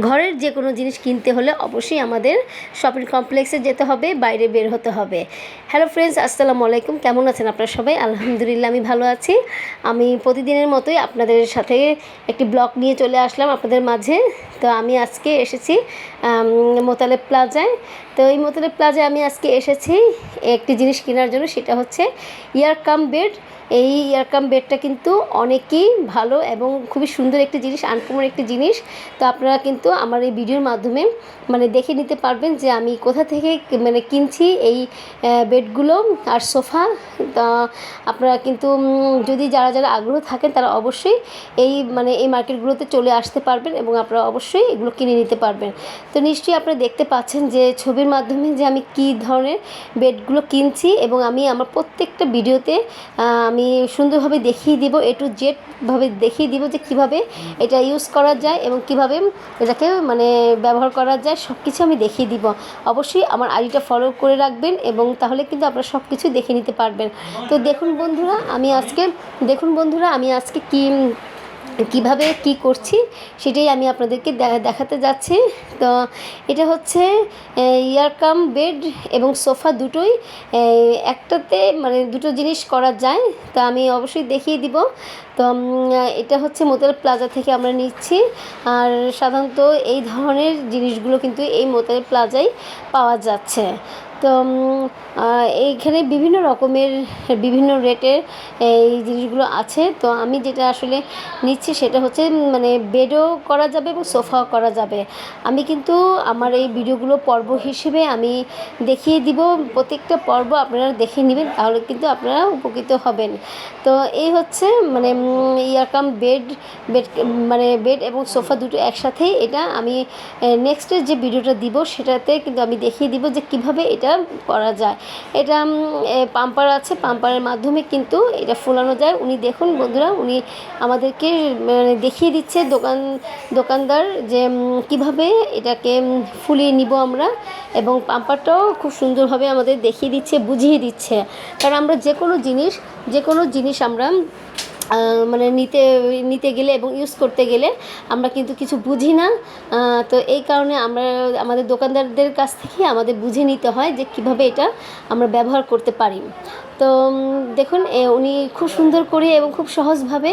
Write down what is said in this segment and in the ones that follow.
ঘরের যে কোনো জিনিস কিনতে হলে অবশ্যই আমাদের শপিং কমপ্লেক্সে যেতে হবে, বাইরে বের হতে হবে। হ্যালো ফ্রেন্ডস আসসালামু আলাইকুম। কেমন আছেন আপনারা সবাই? আলহামদুলিল্লাহ আমি ভালো আছি। আমি প্রতিদিনের মতোই আপনাদের সাথে একটি ব্লগ নিয়ে চলে আসলাম আপনাদের মাঝে। তো আমি আজকে এসেছি মোতালেব প্লাজায়। তো এই মোতালেব প্লাজায় আমি আজকে এসেছি একটি জিনিস কেনার জন্য সেটা হচ্ছে ইয়ার কাম বেড। এই ইয়ারকাম বেডটা কিন্তু অনেকই ভালো এবং খুবই সুন্দর একটি জিনিস আনকমন একটি জিনিস। তো আপনারা কিন্তু আমার এই ভিডিওর মাধ্যমে মানে দেখে নিতে পারবেন যে আমি কোথা থেকে মানে কিনছি এই আহ, বেডগুলো আর সোফা। আপনারা কিন্তু যদি যারা যারা আগ্রহ থাকেন, তারা অবশ্যই এই মানে এই মার্কেটগুলোতে চলে আসতে পারবেন এবং আপনারা অবশ্যই এগুলো কিনে নিতে পারবেন। তো নিশ্চয়ই আপনারা দেখতে পাচ্ছেন যে ছবির মাধ্যমে যে আমি কী ধরনের বেডগুলো কিনছি এবং আমি আমার প্রত্যেকটা ভিডিওতে আমি সুন্দরভাবে দেখিয়ে দিব এ টু জেডভাবে দেখিয়ে দিব যে কীভাবে এটা ইউজ করা যায় এবং কীভাবে এটাকে মানে ব্যবহার করা যায় সব কিছু আমি দেখিয়ে দিব। অবশ্যই আমার আইডিটা ফলো করে রাখবেন এবং তাহলে কিন্তু আপনারা সব কিছু দেখে নিতে পারবেন। তো দেখুন বন্ধুরা, আমি আজকে, দেখুন বন্ধুরা, আমি আজকে কি, কীভাবে কি করছি সেটাই আমি আপনাদেরকে দেখাতে যাচ্ছি। তো এটা হচ্ছে ইয়ারকাম বেড এবং সোফা দুটোই একটাতে মানে দুটো জিনিস করা যায়। তো আমি অবশ্যই দেখিয়ে দিব। তো এটা হচ্ছে মোতাল প্লাজা থেকে আমরা নিচ্ছি। আর সাধারণত এই ধরনের জিনিসগুলো কিন্তু এই মোতাল প্লাজায় পাওয়া যাচ্ছে। তো এইখানে বিভিন্ন রকমের, বিভিন্ন রেটের এই জিনিসগুলো আছে। তো আমি যেটা আসলে নিচ্ছি সেটা হচ্ছে মানে বেডও করা যাবে এবং সোফাও করা যাবে। আমি কিন্তু আমার এই ভিডিওগুলো পর্ব হিসেবে আমি দেখিয়ে দিব। প্রত্যেকটা পর্ব আপনারা দেখে নেবেন, তাহলে কিন্তু আপনারা উপকৃত হবেন। তো এই হচ্ছে মানে ইয়ারকাম বেড বেড মানে বেড এবং সোফা দুটো একসাথেই এটা আমি নেক্সটের যে ভিডিওটা দিব, সেটাতে কিন্তু আমি দেখিয়ে দিব যে কীভাবে এটা করা যায়। এটা পাম্পার আছে, পাম্পারের মাধ্যমে কিন্তু এটা ফোলানো যায়। উনি দেখুন বন্ধুরা, উনি আমাদেরকে মানে দেখিয়ে দিচ্ছে দোকান, দোকানদার যে কীভাবে এটাকে ফুলিয়ে নিব আমরা। এবং পাম্পারটাও খুব সুন্দরভাবে আমাদের দেখিয়ে দিচ্ছে, বুঝিয়ে দিচ্ছে। কারণ আমরা যে কোনো জিনিস, যে কোনো জিনিস আমরা মানে নিতে নিতে গেলে এবং ইউজ করতে গেলে আমরা কিন্তু কিছু বুঝি না। তো এই কারণে আমরা, আমাদের দোকানদারদের কাছ থেকে আমাদের বুঝে নিতে হয় যে কীভাবে এটা আমরা ব্যবহার করতে পারি। তো দেখুন উনি খুব সুন্দর করে এবং খুব সহজভাবে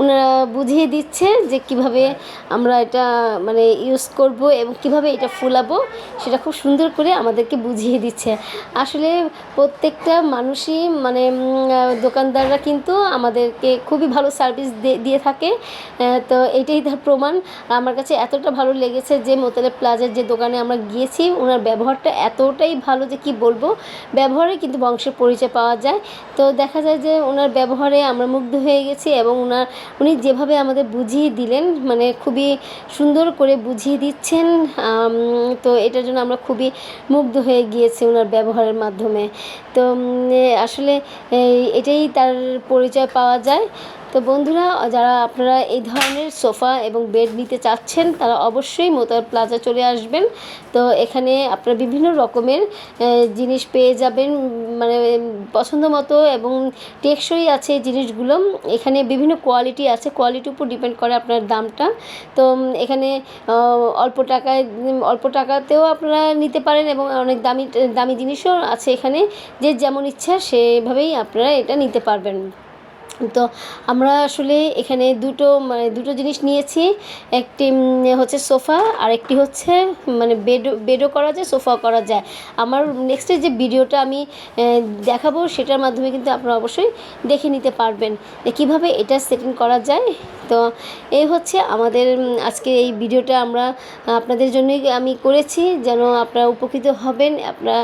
ওনারা বুঝিয়ে দিচ্ছে যে কীভাবে আমরা এটা মানে ইউজ করব এবং কীভাবে এটা ফুলাবো, সেটা খুব সুন্দর করে আমাদেরকে বুঝিয়ে দিচ্ছে। আসলে প্রত্যেকটা মানুষই মানে দোকানদাররা কিন্তু আমাদেরকে খুবই ভালো সার্ভিস দিয়ে থাকে। তো এটাই তার প্রমাণ। আমার কাছে এতটা ভালো লেগেছে যে মোতালেব প্লাজার যে দোকানে আমরা গিয়েছি ওনার ব্যবহারটা এতটাই ভালো যে কি বলব, ব্যবহারে কিন্তু বংশের পরিচয় পাওয়া যায়। তো দেখা যায় যে ওনার ব্যবহারে আমরা মুগ্ধ হয়ে গেছি এবং ওনার, উনি যেভাবে আমাদের বুঝিয়ে দিলেন মানে খুবই সুন্দর করে বুঝিয়ে দিচ্ছেন তো এটার জন্য আমরা খুবই মুগ্ধ হয়ে গিয়েছি ওনার ব্যবহারের মাধ্যমে। তো আসলে এটাই তার পরিচয় পাওয়া যায়। তো বন্ধুরা, যারা আপনারা এই ধরনের সোফা এবং বেড নিতে চাচ্ছেন, তারা অবশ্যই মোতার প্লাজা চলে আসবেন। তো এখানে আপনারা বিভিন্ন রকমের জিনিস পেয়ে যাবেন মানে পছন্দ মতো এবং টেকসই আছে জিনিসগুলো। এখানে বিভিন্ন কোয়ালিটি আছে, কোয়ালিটির উপর ডিপেন্ড করে আপনার দামটা। তো এখানে অল্প টাকায়, অল্প টাকাতেও আপনারা নিতে পারেন এবং অনেক দামি দামি জিনিসও আছে এখানে। যে যেমন ইচ্ছা সেভাবেই আপনারা এটা নিতে পারবেন। তো আমরা আসলে এখানে দুটো মানে দুটো জিনিস নিয়েছি। একটি হচ্ছে সোফা আর একটি হচ্ছে মানে বেড, বেডও করা যায়, সোফাও করা যায়। আমার নেক্সটের যে ভিডিওটা আমি দেখাবো সেটার মাধ্যমে কিন্তু আপনারা অবশ্যই দেখে নিতে পারবেন কীভাবে এটা সেটিং করা যায়। তো এই হচ্ছে আমাদের আজকে এই ভিডিওটা আমরা আপনাদের জন্যই আমি করেছি, যেন আপনারা উপকৃত হবেন, আপনারা